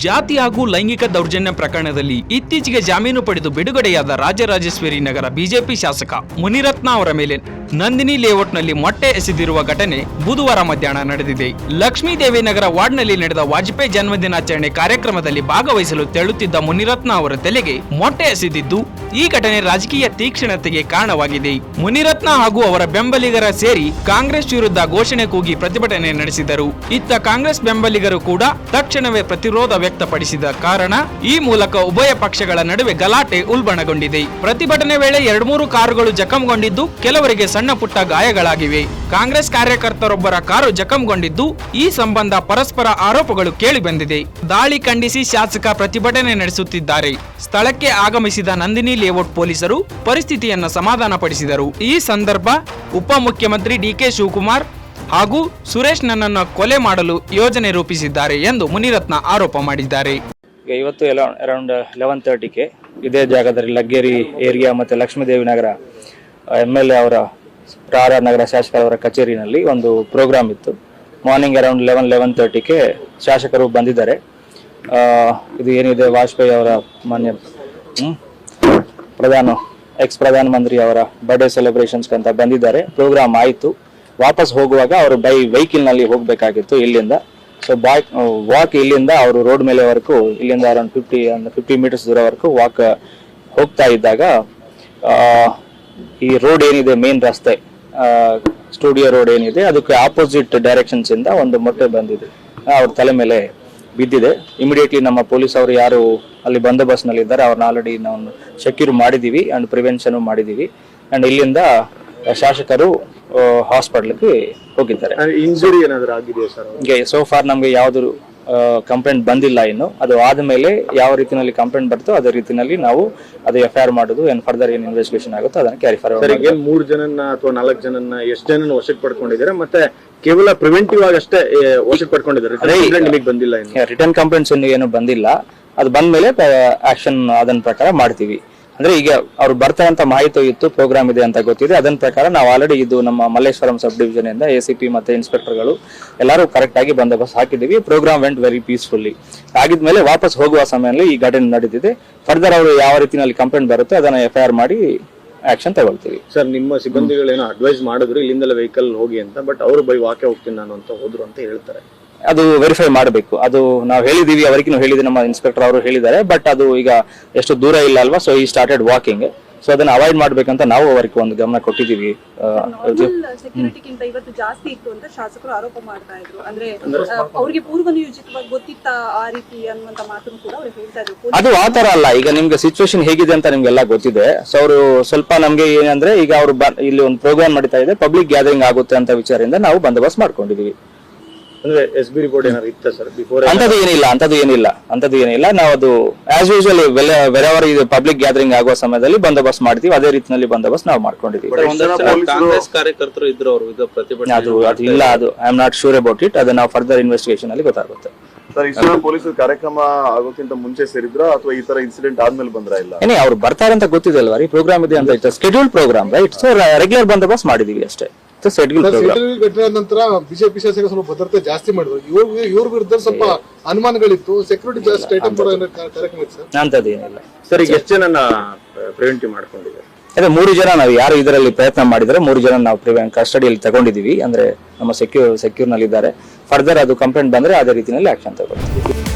ಜಾತಿ ಹಾಗೂ ಲೈಂಗಿಕ ದೌರ್ಜನ್ಯ ಪ್ರಕರಣದಲ್ಲಿ ಇತ್ತೀಚೆಗೆ ಜಾಮೀನು ಪಡೆದು ಬಿಡುಗಡೆಯಾದ ರಾಜರಾಜೇಶ್ವರಿ ನಗರ ಬಿಜೆಪಿ ಶಾಸಕ ಮುನಿರತ್ನ ಅವರ ಮೇಲೆ ನಂದಿನಿ ಲೇಔಟ್ನಲ್ಲಿ ಮೊಟ್ಟೆ ಎಸೆದಿರುವ ಘಟನೆ ಬುಧವಾರ ಮಧ್ಯಾಹ್ನ ನಡೆದಿದೆ. ಲಕ್ಷ್ಮೀದೇವಿ ನಗರ ವಾರ್ಡ್ನಲ್ಲಿ ನಡೆದ ವಾಜಪೇಯಿ ಜನ್ಮದಿನಾಚರಣೆ ಕಾರ್ಯಕ್ರಮದಲ್ಲಿ ಭಾಗವಹಿಸಲು ತೆರಳುತ್ತಿದ್ದ ಮುನಿರತ್ನ ಅವರ ತಲೆಗೆ ಮೊಟ್ಟೆ ಎಸೆದಿದ್ದು, ಈ ಘಟನೆ ರಾಜಕೀಯ ತೀಕ್ಷ್ಣತೆಗೆ ಕಾರಣವಾಗಿದೆ. ಮುನಿರತ್ನ ಹಾಗೂ ಅವರ ಬೆಂಬಲಿಗರ ಸೇರಿ ಕಾಂಗ್ರೆಸ್ ವಿರುದ್ಧ ಘೋಷಣೆ ಕೂಗಿ ಪ್ರತಿಭಟನೆ ನಡೆಸಿದರು. ಇತ್ತ ಕಾಂಗ್ರೆಸ್ ಬೆಂಬಲಿಗರು ಕೂಡ ತಕ್ಷಣವೇ ಪ್ರತಿರೋಧ ವ್ಯಕ್ತಪಡಿಸಿದ ಕಾರಣ ಈ ಮೂಲಕ ಉಭಯ ಪಕ್ಷಗಳ ನಡುವೆ ಗಲಾಟೆ ಉಲ್ಬಣಗೊಂಡಿದೆ. ಪ್ರತಿಭಟನೆ ವೇಳೆ ಎರಡ್ಮೂರು ಕಾರುಗಳು ಜಖಂಗೊಂಡಿದ್ದು, ಕೆಲವರಿಗೆ ಸಣ್ಣ ಪುಟ್ಟ ಗಾಯಗಳಾಗಿವೆ. ಕಾಂಗ್ರೆಸ್ ಕಾರ್ಯಕರ್ತರೊಬ್ಬರ ಕಾರು ಜಖಂಗೊಂಡಿದ್ದು, ಈ ಸಂಬಂಧ ಪರಸ್ಪರ ಆರೋಪಗಳು ಕೇಳಿಬಂದಿದೆ ದಾಳಿ ಖಂಡಿಸಿ ಶಾಸಕ ಪ್ರತಿಭಟನೆ ನಡೆಸುತ್ತಿದ್ದಾರೆ. ಸ್ಥಳಕ್ಕೆ ಆಗಮಿಸಿದ ನಂದಿನಿ ಲೇಔಟ್ ಪೊಲೀಸರು ಪರಿಸ್ಥಿತಿಯನ್ನು ಸಮಾಧಾನಪಡಿಸಿದರು. ಈ ಸಂದರ್ಭ ಉಪಮುಖ್ಯಮಂತ್ರಿ ಡಿಕೆ ಶಿವಕುಮಾರ್ ಹಾಗೂ ಸುರೇಶ್ ನನ್ನನ್ನು ಕೊಲೆ ಮಾಡಲು ಯೋಜನೆ ರೂಪಿಸಿದ್ದಾರೆ ಎಂದು ಮುನಿರತ್ನ ಆರೋಪ ಮಾಡಿದ್ದಾರೆ. ಇವತ್ತು ಅರೌಂಡ್ ಲೆವೆನ್ ತರ್ಟಿಗೆ ಇದೇ ಜಾಗದಲ್ಲಿ ಲಗ್ಗೇರಿ ಏರಿಯಾ ಮತ್ತು Lakshmidevi Nagar M L A ಅವರ ಆರ್ ಆರ್ ನಗರ ಶಾಸಕರವರ ಕಚೇರಿನಲ್ಲಿ ಒಂದು ಪ್ರೋಗ್ರಾಮ್ ಇತ್ತು. ಮಾರ್ನಿಂಗ್ ಅರೌಂಡ್ ಲೆವೆನ್ ಲೆವೆನ್ ತರ್ಟಿಗೆ ಶಾಸಕರು ಬಂದಿದ್ದಾರೆ. ಇದು ಏನಿದೆ? ವಾಜಪೇಯಿ ಅವರ ಮಾನ್ಯ ಪ್ರಧಾನ ಎಕ್ಸ್ ಪ್ರಧಾನ ಮಂತ್ರಿ ಅವರ ಬರ್ಡೇ ಸೆಲೆಬ್ರೇಷನ್ಸ್ ಅಂತ ಬಂದಿದ್ದಾರೆ. ಪ್ರೋಗ್ರಾಮ್ ಆಯಿತು. ವಾಪಸ್ ಹೋಗುವಾಗ ಅವರು ಬೈ ವೆಹಿಕಲ್ನಲ್ಲಿ ಹೋಗಬೇಕಾಗಿತ್ತು ಇಲ್ಲಿಂದ. ಸೊ ಬಾಯ್ ವಾಕ್ ಇಲ್ಲಿಂದ ಅವರು ರೋಡ್ ಮೇಲೆವರೆಗೂ ಇಲ್ಲಿಂದ ಅರೌಂಡ್ ಫಿಫ್ಟಿ ಫಿಫ್ಟಿ ಮೀಟರ್ಸ್ ದೂರವರೆಗೂ ವಾಕ್ ಹೋಗ್ತಾ ಇದ್ದಾಗ ಈ ರೋಡ್ ಏನಿದೆ ಮೇನ್ ರಸ್ತೆ ಸ್ಟುಡಿಯೋ ರೋಡ್ ಏನಿದೆ ಅದಕ್ಕೆ ಆಪೋಸಿಟ್ ಡೈರೆಕ್ಷನ್ಸ್ ಇಂದ ಒಂದು ಮೊಟ್ಟೆ ಬಂದಿದೆ. ಅವ್ರ ತಲೆ ಮೇಲೆ ಬಿದ್ದಿದೆ. ಇಮಿಡಿಯೇಟ್ಲಿ ನಮ್ಮ ಪೊಲೀಸ್ ಅವರು ಯಾರು ಅಲ್ಲಿ ಬಂದೋಬಸ್ತ್ನಲ್ಲಿ ಇದ್ದಾರೆ ಅವ್ರನ್ನ ಆಲ್ರೆಡಿ ನಾವು ಸೆಕ್ಯೂರ್ ಮಾಡಿದೀವಿ ಅಂಡ್ ಪ್ರಿವೆನ್ಷನ್ ಮಾಡಿದೀವಿ. ಅಂಡ್ ಇಲ್ಲಿಂದ ಶಾಸಕರು ಹಾಸ್ಪಿಟಲ್ಗೆ ಹೋಗಿದ್ದಾರೆ. ಇಂಜುರಿ ಏನಾದರೂ ಆಗಿದೆಯಾ ಸರ್ ಸೋ ಫಾರ್ ನಮಗೆ ಯಾವ್ದು ಕಂಪ್ಲೇಂಟ್ ಬಂದಿಲ್ಲ ಇನ್ನು. ಅದು ಆದಮೇಲೆ ಯಾವ ರೀತಿಯಲ್ಲಿ ಕಂಪ್ಲೇಂಟ್ ಬರ್ತೋ ಅದೇ ರೀತಿಯಲ್ಲಿ ನಾವು ಅದು ಎಫ್ ಐ ಆರ್ ಮಾಡೋದು ಏನ್ ಫರ್ದರ್ ಏನ್ ಇನ್ವೆಸ್ಟಿಗೇಷನ್ ಆಗುತ್ತೋ ಅದನ್ನ ಕ್ಯಾರಿ ಸರ್ ಫಾರ್ವರ್ಡ್ ಮೂರು ಜನನ್ನ ಅಥವಾ ನಾಲ್ಕು ಜನನ್ನ ಎಷ್ಟು ಜನನ ವಶಕ್ಕೆ ಪಡ್ಕೊಂಡಿದ್ದಾರೆ? ಮತ್ತೆ ಕೇವಲ ಪ್ರಿವೆಂಟಿವ್ ಆಗಿ ಅಷ್ಟೇ ವಶಕ್ಕೆ ಪಡ್ಕೊಂಡಿದ್ದಾರೆ. ಬಂದಿಲ್ಲ ರಿಟರ್ನ್ ಕಂಪ್ಲೇಂಟ್ಸ್ ಏನು ಬಂದಿಲ್ಲ. ಅದು ಬಂದ್ಮೇಲೆ ಆಕ್ಷನ್ ಅದನ್ನ ಪ್ರಕಾರ ಮಾಡ್ತೀವಿ. ಅಂದ್ರೆ ಈಗ ಅವ್ರು ಬರ್ತಾರೆ ಅಂತ ಮಾಹಿತಿ ಇತ್ತು ಪ್ರೋಗ್ರಾಮ್ ಇದೆ ಅಂತ ಗೊತ್ತಿದೆ. ಅದನ್ನ ಪ್ರಕಾರ ನಾವು ಆಲ್ರೆಡಿ ಇದು ನಮ್ಮ ಮಲ್ಲೇಶ್ವರಂ ಸಬ್ ಡಿವಿಷನ್ ಇಂದ ಎ ಸಿ ಪಿ ಮತ್ತೆ ಇನ್ಸ್ಪೆಕ್ಟರ್ಗಳು ಎಲ್ಲರೂ ಕರೆಕ್ಟ್ ಆಗಿ ಬಂದೋಬಸ್ತ್ ಹಾಕಿದೀವಿ ಪ್ರೋಗ್ರಾಮ್ ವೆಂಟ್ ವೆರಿ ಪೀಸ್ಫುಲ್ಲಿ ಆಗಿದ್ಮೇಲೆ ವಾಪಸ್ ಹೋಗುವ ಸಮಯದಲ್ಲಿ ಈ ಘಟನೆ ನಡೆದಿದೆ ಫರ್ದರ್ ಅವರು ಯಾವ ರೀತಿಯಲ್ಲಿ ಕಂಪ್ಲೇಂಟ್ ಬರುತ್ತೆ ಅದನ್ನ ಎಫ್ ಐ ಆರ್ ಮಾಡಿ ಆಕ್ಷನ್ ತಗೊಳ್ತೀವಿ. ಸರ್ ನಿಮ್ಮ ಸಿಬ್ಬಂದಿಗಳೇನೋ ಅಡ್ವೈಸ್ ಮಾಡಿದ್ರು, ಇಲ್ಲಿಂದಲೇ ವೆಹಿಕಲ್ ಹೋಗಿ ಅಂತ ಬಟ್ ಅವರು ಬೈ ವಾಕೆ ಹೋಗ್ತೀನಿ ನಾನು ಅಂತ ಹೋದ್ರು ಅಂತ ಹೇಳ್ತಾರೆ. ಅದು ವೆರಿಫೈ ಮಾಡಬೇಕು. ಅದು ನಾವು ಹೇಳಿದೀವಿ ಅವರಿಗೂ ಹೇಳಿದ್ವಿ ನಮ್ಮ ಇನ್ಸ್ಪೆಕ್ಟರ್ ಅವರು ಹೇಳಿದ್ದಾರೆ ಬಟ್ ಅದು ಈಗ ಎಷ್ಟು ದೂರ ಇಲ್ಲ ಅಲ್ವಾ ಸೊ ಈ ಸ್ಟಾರ್ಟೆಡ್ ವಾಕಿಂಗ್ ಸೊ ಅದನ್ನ ಅವಾಯ್ಡ್ ಮಾಡ್ಬೇಕಂತ ನಾವು ಅವರಿಗೆ ಒಂದು ಗಮನ ಕೊಟ್ಟಿದ್ದೀವಿ. ಆ, ಇದು- ಸೆಕ್ಯೂರಿಟಿಗಿಂತ ಇವತ್ತು ಜಾಸ್ತಿ ಇತ್ತು ಅಂತ ಶಾಸಕರು ಆರೋಪ ಮಾಡ್ತಾ ಇದ್ರು. ಅಂದ್ರೆ ಆ, ಅವ್ರಿಗೆ ಪೂರ್ವ ನಿಯೋಜಿತವಾಗಿ ಗೊತ್ತಿತ್ತ ಆ ರೀತಿ ಅನ್ನುವಂತ ಮಾತನ್ನು ಕೂಡ ಅವ್ರು ಹೇಳ್ತಾ ಇದ್ರು. ಅದು ಆ ತರ ಅಲ್ಲ ಈಗ ನಿಮ್ಗೆ ಸಿಚುವೇಶನ್ ಹೇಗಿದೆ ಅಂತ ನಿಮ್ಗೆಲ್ಲ ಗೊತ್ತಿದೆ. ಸೊ ಅವರು ಸ್ವಲ್ಪ ನಮ್ಗೆ ಏನಂದ್ರೆ ಈಗ ಅವರು ಇಲ್ಲಿ ಒಂದು ಪ್ರೋಗ್ರಾಮ್ ನಡೀತಾ ಇದೆ ಪಬ್ಲಿಕ್ ಗ್ಯಾದರಿಂಗ್ ಆಗುತ್ತೆ ಅಂತ ವಿಚಾರದಿಂದ ನಾವು ಬಂದೋಬಸ್ತ್ ಮಾಡ್ಕೊಂಡಿದೀವಿ ಅಂದ್ರೆ ಎಸ್ ಬಿ ರಿಪೋರ್ಟ್ ಏನಾದ್ರು ಇತ್ತ ಸರ್ ಬಿಫೋರ್ ಅಂತದ್ದು ಏನಿಲ್ಲ ಅಂತದ್ದು ಏನಿಲ್ಲ ಅಂತದ್ದು ಏನಿಲ್ಲ. ನಾವು ಅದು ಆಸ್ ಯೂಶುವಲ್ ವೆರೆವರ್ ಇದು ಪಬ್ಲಿಕ್ ಗ್ಯಾದರಿಂಗ್ ಆಗುವ ಸಮಯದಲ್ಲಿ ಬಂದೋಬಸ್ತ್ ಮಾಡ್ತೀವಿ. ಅದೇ ರೀತಿಯಲ್ಲಿ ಬಂದೋಬಸ್ತ್ ನಾವು ಮಾಡ್ಕೊಂಡಿದ್ದೀವಿ. ಕಾಂಗ್ರೆಸ್ ಕಾರ್ಯಕರ್ತರು ಇದ್ರು ಅವರು ಇದು ಪ್ರತಿಭಟನೆ ಅದು ಅದು ಇಲ್ಲ ಅದು I am not sure about it ಅದು ನಾವು ಫರ್ದರ್ ಇನ್ವೆಸ್ಟಿಗೇಷನ್ ಅಲ್ಲಿ ಗೊತ್ತಾಗುತ್ತೆ. ಸರ್ ಇಷ್ಟು ಪೊಲೀಸರು ಕಾರ್ಯಕ್ರಮ ಆಗೋಕ್ಕಿಂತ ಮುಂಚೆ ಸೇರಿದ್ರ? ಅಥವಾ ಈ ತರ ಇನ್ಸಿಡೆಂಟ್ ಆದ್ಮೇಲೆ ಬಂದ್ರ ಇಲ್ಲ? ಏನೇ ಅವ್ರು ಬರ್ತಾರೆ ಅಂತ ಗೊತ್ತಿದೆ ಅಲ್ವಾ? ರೀ ಪ್ರೋಗ್ರಾಮ್ ಇದೆ ಅಂತ schedule programme right so regular ಬಂದೋಬಸ್ತ್ ಮಾಡಿದೀವಿ ಅಷ್ಟೇ. ಪ್ರೋಗ್ರಾಮ್ ಸೆಂಟ್ರಲ್ ಘಟನೆ ನಂತರ ಬಿಜೆಪಿ ಶಾಸಕರು ಸ್ವಲ್ಪ ಭದ್ರತೆ ಜಾಸ್ತಿ ಮಾಡಿದ್ರು. ಇವ್ರ ಇವ್ರ ವಿರುದ್ಧ ಸ್ವಲ್ಪ ಅನುಮಾನಗಳಿತ್ತು. ಸೆಕ್ಯೂರಿಟಿ ಜಾಸ್ತಿ ಟೈಟನ್ ಮಾಡೋ ಏನೋ ಕಾರ್ಯಕ್ರಮ ಇತ್ತು ಸರ್. ಅಂತದ್ದು ಏನಿಲ್ಲ ಸರ್ ಈಗ ಎಷ್ಟು ಜನನ ಪ್ರಿವೆಂಟಿವ್ ಮಾಡ್ಕೊಂಡಿದ್ದಾರೆ? ಅದೇ ಮೂರು ಜನ ನಾವು ಯಾರು ಇದರಲ್ಲಿ ಪ್ರಯತ್ನ ಮಾಡಿದ್ರೆ ಮೂರು ಜನ ನಾವು ಪ್ರಿವೆಂಟ್ ಕಸ್ಟಡಿಯಲ್ಲಿ ತಗೊಂಡಿದೀವಿ ಅಂದ್ರೆ ನಮ್ಮ ಸೆಕ್ಯೂರ್ ಸೆಕ್ಯೂರ್ನಲ್ಲಿ ಇದ್ದಾರೆ ಫರ್ದರ್ ಅದು ಕಂಪ್ಲೇಂಟ್ ಬಂದ್ರೆ ಅದೇ ರೀತಿಯಲ್ಲಿ ಆಕ್ಷನ್ ತಗೊಳ್ತೀವಿ.